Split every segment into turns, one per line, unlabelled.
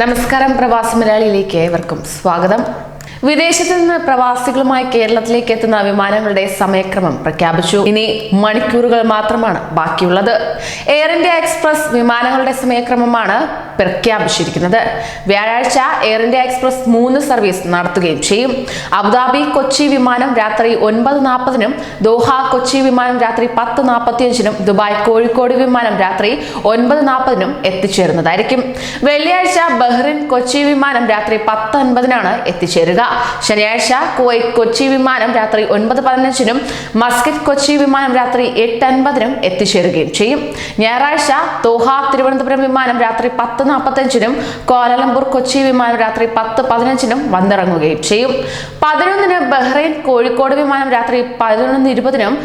നമസ്കാരം പ്രവാസി മലയാളിയിലേക്ക് ഏവർക്കും സ്വാഗതം. വിദേശത്ത് നിന്ന് പ്രവാസികളുമായി കേരളത്തിലേക്ക് എത്തുന്ന വിമാനങ്ങളുടെ സമയക്രമം പ്രഖ്യാപിച്ചു. ഇനി മണിക്കൂറുകൾ മാത്രമാണ് ബാക്കിയുള്ളത്. എയർ ഇന്ത്യ എക്സ്പ്രസ് വിമാനങ്ങളുടെ സമയക്രമമാണ് പ്രഖ്യാപിച്ചിരിക്കുന്നത്. വ്യാഴാഴ്ച എയർ ഇന്ത്യ എക്സ്പ്രസ് മൂന്ന് സർവീസ് നടത്തുകയും ചെയ്യും. അബുദാബി കൊച്ചി വിമാനം രാത്രി ഒൻപത് നാൽപ്പതിനും ദോഹ കൊച്ചി വിമാനം രാത്രി പത്ത് നാൽപ്പത്തിയഞ്ചിനും ദുബായ് കോഴിക്കോട് വിമാനം രാത്രി ഒൻപത് നാൽപ്പതിനും എത്തിച്ചേരുന്നതായിരിക്കും. വെള്ളിയാഴ്ച ബഹ്റിൻ കൊച്ചി വിമാനം രാത്രി പത്ത് അൻപതിനാണ് എത്തിച്ചേരുക. ശനിയാഴ്ച കുവൈറ്റ് കൊച്ചി വിമാനം രാത്രി ഒൻപത് പതിനഞ്ചിനും മസ്കറ്റ് കൊച്ചി വിമാനം രാത്രി എട്ട് അൻപതിനും എത്തിച്ചേരുകയും ചെയ്യും. ഞായറാഴ്ച ദോഹ തിരുവനന്തപുരം വിമാനം രാത്രി പത്ത് നാൽപ്പത്തഞ്ചിനും കോലാലംപൂർ കൊച്ചി വിമാനം രാത്രി പത്ത് പതിനഞ്ചിനും വന്നിറങ്ങുകയും ചെയ്യും. പതിനൊന്നിന് ബഹ്റൈൻ കോഴിക്കോട് വിമാനം രാത്രി പതിനൊന്ന് ഇരുപതിനും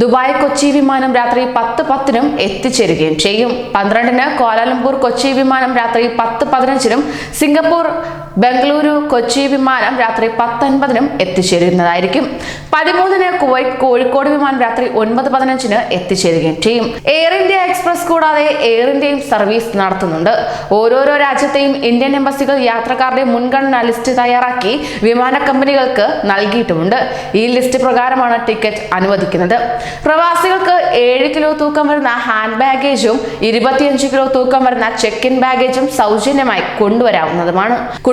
ദുബായ് കൊച്ചി വിമാനം രാത്രി പത്ത് പത്തിനും എത്തിച്ചേരുകയും ചെയ്യും. പന്ത്രണ്ടിന് കോലാലംപൂർ കൊച്ചി വിമാനം രാത്രി പത്ത് പതിനഞ്ചിനും സിംഗപ്പൂർ ബംഗളൂരു കൊച്ചി വിമാനം രാത്രി പത്തൊൻപതിനും എത്തിച്ചേരുന്നതായിരിക്കും. പതിമൂന്നിന് കുവൈറ്റ് കോഴിക്കോട് വിമാനം രാത്രി ഒൻപത് പതിനഞ്ചിന് എത്തിച്ചേരുകയും ചെയ്യും. എയർ ഇന്ത്യ എക്സ്പ്രസ് കൂടാതെ എയർ ഇന്ത്യയും സർവീസ് നടത്തുന്നുണ്ട്. ഓരോരോ രാജ്യത്തെയും ഇന്ത്യൻ എംബസികൾ യാത്രക്കാരുടെ മുൻഗണന ലിസ്റ്റ് തയ്യാറാക്കി വിമാന കമ്പനികൾക്ക് നൽകിയിട്ടുമുണ്ട്. ഈ ലിസ്റ്റ് പ്രകാരമാണ് ടിക്കറ്റ് അനുവദിക്കുന്നത്. പ്രവാസികൾക്ക് ഏഴ് കിലോ തൂക്കം വരുന്ന ഹാൻഡ് ബാഗേജും ഇരുപത്തിയഞ്ച് കിലോ തൂക്കം വരുന്ന ചെക്ക് ഇൻ ബാഗേജും സൗജന്യമായി കൊണ്ടുവരാവുന്നതുമാണ്.